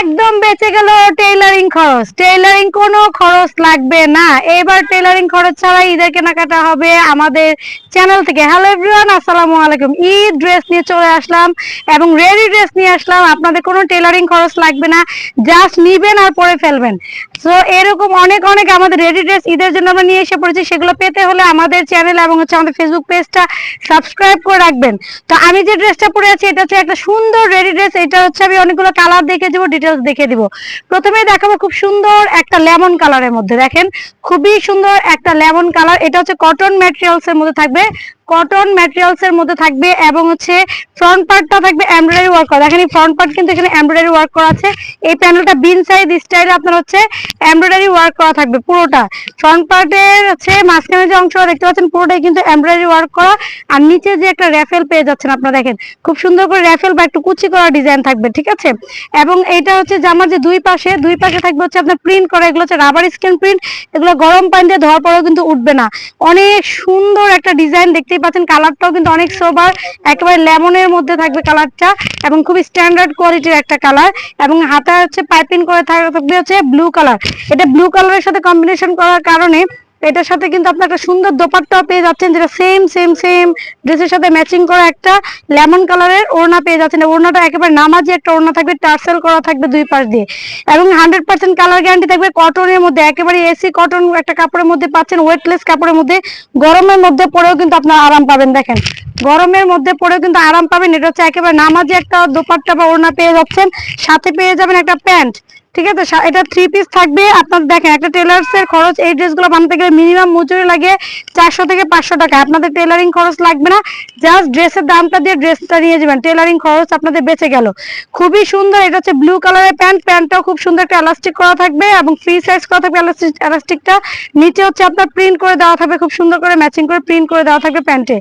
একদম বেঁচে গেল টেইলারিং খরচ। টেইলারিং কোনো খরচ লাগবে না। এবার টেইলারিং খরচ ছাড়া ঈদের কেনাকাটা হবে আমাদের চ্যানেল থেকে। হ্যালো এভরিওয়ান আসসালামু আলাইকুম। ঈদ ড্রেস নিয়ে চলে আসলাম এবং রেডি ড্রেস নিয়ে আসলাম। আপনাদের কোনো টেইলারিং খরচ লাগবে না। জাস্ট নিবেন আর পরে ফেলবেন। সো এরকম অনেক অনেক আমাদের রেডি ড্রেস ঈদের জন্য আমরা নিয়ে এসে পড়েছি। সেগুলো পেতে হলে আমাদের চ্যানেল এবং হচ্ছে আমাদের ফেসবুক পেজটা সাবস্ক্রাইব করে রাখবেন। তো আমি যে ড্রেসটা পরে আছি, এটা হচ্ছে একটা সুন্দর রেডি ড্রেস এটা হচ্ছে আমি অনেকগুলো কালার দেখে দেবো ডিটেলস দেখে দিব। প্রথমে দেখাবো খুব সুন্দর একটা লেমন কালারের মধ্যে, দেখেন? খুবই সুন্দর একটা লেমন কালার এটা হচ্ছে কটন ম্যাটেরিয়ালস এর মধ্যে থাকবে। কটন ম্যাটেরিয়ালস এর মধ্যে থাকবে এবং হচ্ছে ফ্রন্ট পার্টটা থাকবে এমব্রয়ডারি ওয়ার্ক করা। দেখেন ফ্রন্ট পার্ট কিন্তু এখানে এমব্রয়ডারি ওয়ার্ক করা আছে। এই প্যানেলটা বিন সাইজ স্টাইলে আপনার হচ্ছে এমব্রয়ডারি ওয়ার্ক করা থাকবে পুরোটা। ফ্রন্ট পার্টের হচ্ছে মাঝখানে যে অংশটা দেখতে পাচ্ছেন, পুরোটাই কিন্তু এমব্রয়ডারি ওয়ার্ক করা। আর নিচে যে একটা র্যাফেল পেয়ে যাচ্ছেন আপনারা দেখেন, খুব সুন্দর করে র্যাফেল বা একটু কুচি করা ডিজাইন থাকবে, ঠিক আছে? এবং এটা হচ্ছে জামার যে দুই পাশে দুই পাশে থাকবে হচ্ছে আপনার প্রিন্ট করা, এগুলো হচ্ছে রাবার স্ক্রিন প্রিন্ট এগুলো গরম পানি দিয়ে ধোয়ার পরেও কিন্তু উঠবে না। অনেক সুন্দর একটা ডিজাইন দেখতেই পাচ্ছেন কালারটাও কিন্তু অনেক সোবার, একেবারে লেমনের মধ্যে থাকবে কালারটা এবং খুবই স্ট্যান্ডার্ড কোয়ালিটির একটা কালার এবং হাতা হচ্ছে পাইপিং করে থাকবে হচ্ছে ব্লু কালার এটা ব্লু কালারের সাথে কম্বিনেশন করার কারণে এটার সাথে কিন্তু আপনি একটা সুন্দর দোপাট্টাও পেয়ে যাচ্ছেন, যেটা সেম সেম সেম ড্রেসের সাথে ম্যাচিং করা একটা লেমন কালারের ওড়না পেয়ে যাচ্ছেন। ওড়নাটা একেবারে নামাজি একটা ওড়না থাকবে টার্সেল করা থাকবে দুই পাশ দিয়ে। এবং হান্ড্রেড পার্সেন্ট কালার গ্যারান্টি থাকবে কটনের মধ্যে, একেবারে এসি কটন একটা কাপড়ের মধ্যে পাচ্ছেন ওয়েটলেস কাপড়ের মধ্যে। গরমের মধ্যে পরেও কিন্তু আপনার আরাম পাবেন, দেখেন। গরমের মধ্যে পরেও কিন্তু আরাম পাবেন, এটা হচ্ছে একেবারে নামাজি একটা দোপাট্টা বা ওড়না পেয়ে যাচ্ছেন। সাথে পেয়ে যাবেন একটা প্যান্ট। ঠিক আছে এটা থ্রি পিস থাকবে। আপনার দেখেন, একটা টেলার্স এর খরচ, এই ড্রেসগুলো বানাতে গেলে মিনিমাম মজুরি লাগে চারশো থেকে পাঁচশো টাকা। আপনাদের টেলারিং খরচ লাগবে না জাস্ট ড্রেসের দামটা দিয়ে ড্রেসটা নিয়ে যাবেন। টেলারিং খরচ আপনাদের বেঁচে গেল। খুবই সুন্দর, এটা হচ্ছে ব্লু কালারের প্যান্ট প্যান্টটাও খুব সুন্দর একটা এলাস্টিক করা থাকবে এবং ফ্রি সাইজ করা থাকবে এলাস্টিকটা নিচে হচ্ছে আপনার প্রিন্ট করে দেওয়া থাকবে, খুব সুন্দর করে ম্যাচিং করে প্রিন্ট করে দেওয়া থাকবে প্যান্টে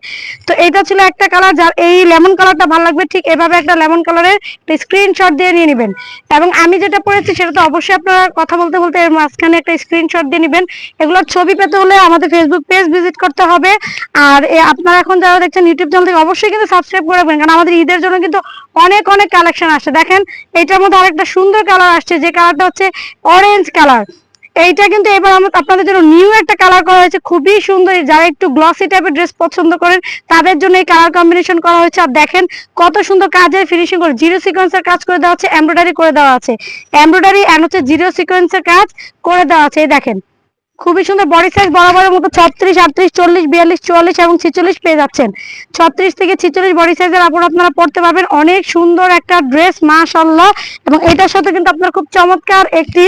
তো এটা ছিল একটা কালার যার এই লেমন কালারটা ভালো লাগবে, ঠিক এভাবে একটা লেমন কালারের স্ক্রিনশট দিয়ে নিয়ে নেবেন। এবং আমি যেটা পড়েছি সেটা তো অবশ্যই আপনারা কথা বলতে বলতে এর মাঝখানে একটা স্ক্রিনশট দিয়ে নেবেন। এগুলোর ছবি পেতে হলে আমাদের ফেসবুক পেজ ভিজিট করতে হবে। আর আপনারা এখন যারা দেখছেন ইউটিউব চ্যানেল থেকে অবশ্যই কিন্তু সাবস্ক্রাইব করে রাখবেন, কারণ আমাদের ঈদের জন্য কিন্তু অনেক অনেক কালেকশন আসছে। দেখেন, এটার মধ্যে আরেকটা সুন্দর কালার আসছে, যে কালারটা হচ্ছে অরেঞ্জ কালার এইটা কিন্তু এবার আপনাদের জন্য নিউ একটা কালার করা হয়েছে, খুবই সুন্দর। যারা একটু গ্লসি টাইপের ড্রেস পছন্দ করেন, তাদের জন্য এই কালার কম্বিনেশন করা হয়েছে। আর দেখেন কত সুন্দর কাজের ফিনিশিং করে জিরো সিকোয়েন্সের কাজ করে দেওয়া আছে এমব্রয়ডারি করে দেওয়া আছে। এমব্রয়ডারি এন্ড হচ্ছে জিরো সিকোয়েন্সের কাজ করে দেওয়া আছে, এই দেখেন। খুবই সুন্দর বডি সাইজ বরাবরের মতো ছত্রিশ, আটত্রিশ, চল্লিশ, বিয়াল্লিশ, চুয়াল্লিশ এবং ছিচল্লিশ পেয়ে যাচ্ছেন। ছত্রিশ থেকে ছিচল্লিশ বডি সাইজের কাপড় আপনারা পড়তে পারবেন। অনেক সুন্দর একটা ড্রেস মাশাল্লাহ এবং এটার সাথে কিন্তু আপনার খুব চমৎকার একটি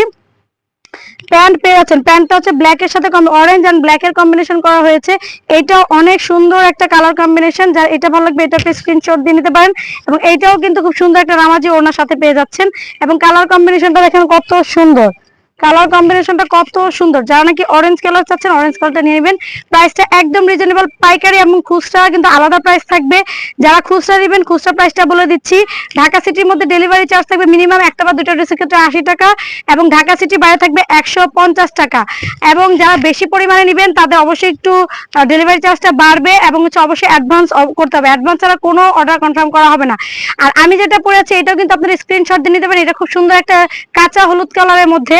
প্যান্ট পেয়ে যাচ্ছেন। প্যান্টটা হচ্ছে ব্ল্যাক এর সাথে অরেঞ্জ এন্ড ব্ল্যাক এর কম্বিনেশন করা হয়েছে। এটা অনেক সুন্দর একটা কালার কম্বিনেশন যার এটা ভালো লাগবে, এটা একটা স্ক্রিনশট দিয়ে নিতে পারেন। এবং এইটাও কিন্তু খুব সুন্দর একটা রামাজি ওনার সাথে পেয়ে যাচ্ছেন। এবং কালার কম্বিনেশনটা দেখেন কত সুন্দর। কালার কম্বিনেশনটা কত সুন্দর। যারা নাকি অরেঞ্জ কালার চাচ্ছেন অরেঞ্জ কালারটা নিয়ে নেবেন। প্রাইসটা একদম রিজনেবল পাইকারি এবং খুচরা, কিন্তু আলাদা প্রাইস থাকবে। যারা খুচরা নেবেন, খুচরা প্রাইসটা বলে দিচ্ছি। ঢাকা সিটির মধ্যে ডেলিভারি চার্জ থাকবে মিনিমাম একটা বা দুটো ড্রেসের ক্ষেত্রে আশি টাকা এবং ঢাকা সিটি বাইরে থাকবে একশো পঞ্চাশ টাকা। এবং যারা বেশি পরিমাণে নেবেন, তাদের অবশ্যই একটু ডেলিভারি চার্জটা বাড়বে এবং হচ্ছে অবশ্যই অ্যাডভান্স করতে হবে। অ্যাডভান্স ছাড়া কোনো অর্ডার কনফার্ম করা হবে না। আর আমি যেটা পরে আছি, এটাও কিন্তু আপনার স্ক্রিনশট দিয়ে নিতে পারেন। এটা খুব সুন্দর একটা কাঁচা হলুদ কালারের মধ্যে।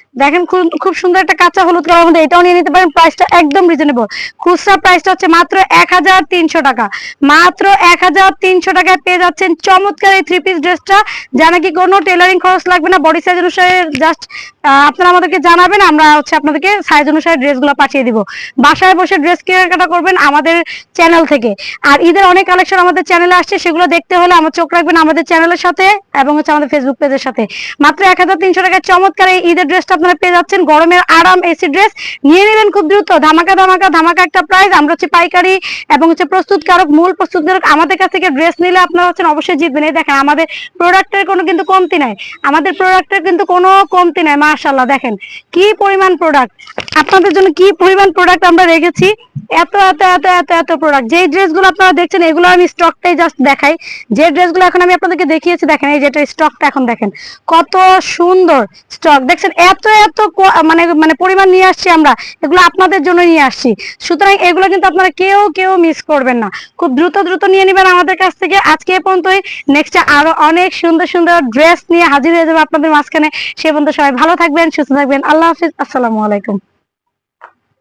দেখেন খুব সুন্দর একটা কাঁচা হলুদ কালার মধ্যে এটাও নিয়ে নিতে পারেন। প্রাইসটা একদম রিজনেবল খুচরা প্রাইসটা হচ্ছে মাত্র এক হাজার তিনশো টাকা। মাত্র এক হাজার তিনশো টাকায় পেয়ে যাচ্ছেন চমৎকার এই থ্রি পিস ড্রেসটা যা নাকি কোনো টেলারিং খরচ লাগবে না। বডি সাইজ অনুসারে জাস্ট আপনারা আমাদেরকে জানাবেন, আমরা হচ্ছে আপনাদেরকে সাইজ অনুসারে ড্রেসগুলো পাঠিয়ে দিব। বাসায় বসে ড্রেস কেনাকাটা করবেন আমাদের চ্যানেল থেকে। আর ঈদের অনেক কালেকশন আমাদের চ্যানেলে আসছে, সেগুলো দেখতে হলে আমার চোখ রাখবেন আমাদের চ্যানেলের সাথে এবং হচ্ছে আমাদের ফেসবুক পেজের সাথে। মাত্র এক হাজার তিনশো টাকায় চমৎকার এই ঈদের ড্রেসটা আপনারা পেয়ে যাচ্ছেন গরমের আরাম এসি ড্রেস। নিয়ে নেবেন খুব দ্রুত। ধামাকা ধামাকা ধামাকা একটা প্রাইস আমরা হচ্ছে পাইকারি এবং হচ্ছে প্রস্তুতকারক, মূল প্রস্তুতকারক। আমাদের কাছ থেকে ড্রেস নিলে আপনারা হচ্ছেন অবশ্যই জিতবেন। এই দেখেন, আমাদের প্রোডাক্টের কোনো কিন্তু কমতি নাই। আমাদের প্রোডাক্টের কিন্তু কোনো কমতি নাই মাশাল্লাহ দেখেন, কি পরিমাণ প্রোডাক্ট আপনাদের জন্য কি পরিমাণ প্রোডাক্ট আমরা রেখেছি? এত এত এত এত এত প্রোডাক্ট যে ড্রেসগুলো আপনারা দেখছেন, এগুলো আমি স্টকটাই জাস্ট দেখাই। যে ড্রেসগুলো এখন আমি আপনাদেরকে দেখিয়েছি, দেখেন, এই যেটা স্টকটা এখন দেখেন। কত সুন্দর স্টক দেখছেন, এত এত মানে মানে পরিমাণ নিয়ে আসছি আমরা। এগুলো আপনাদের জন্য নিয়ে আসছি। সুতরাং এগুলো কিন্তু আপনারা কেউ কেউ মিস করবেন না। খুব দ্রুত দ্রুত নিয়ে নেবেন আমাদের কাছ থেকে। আজকে পর্যন্তই। নেক্সট আরও অনেক সুন্দর সুন্দর ড্রেস নিয়ে হাজির হয়ে যাবে আপনাদের মাঝখানে। সে পর্যন্ত সবাই ভালো থাকবেন, সুস্থ থাকবেন। আল্লাহ হাফিজ। আসসালামু আলাইকুম।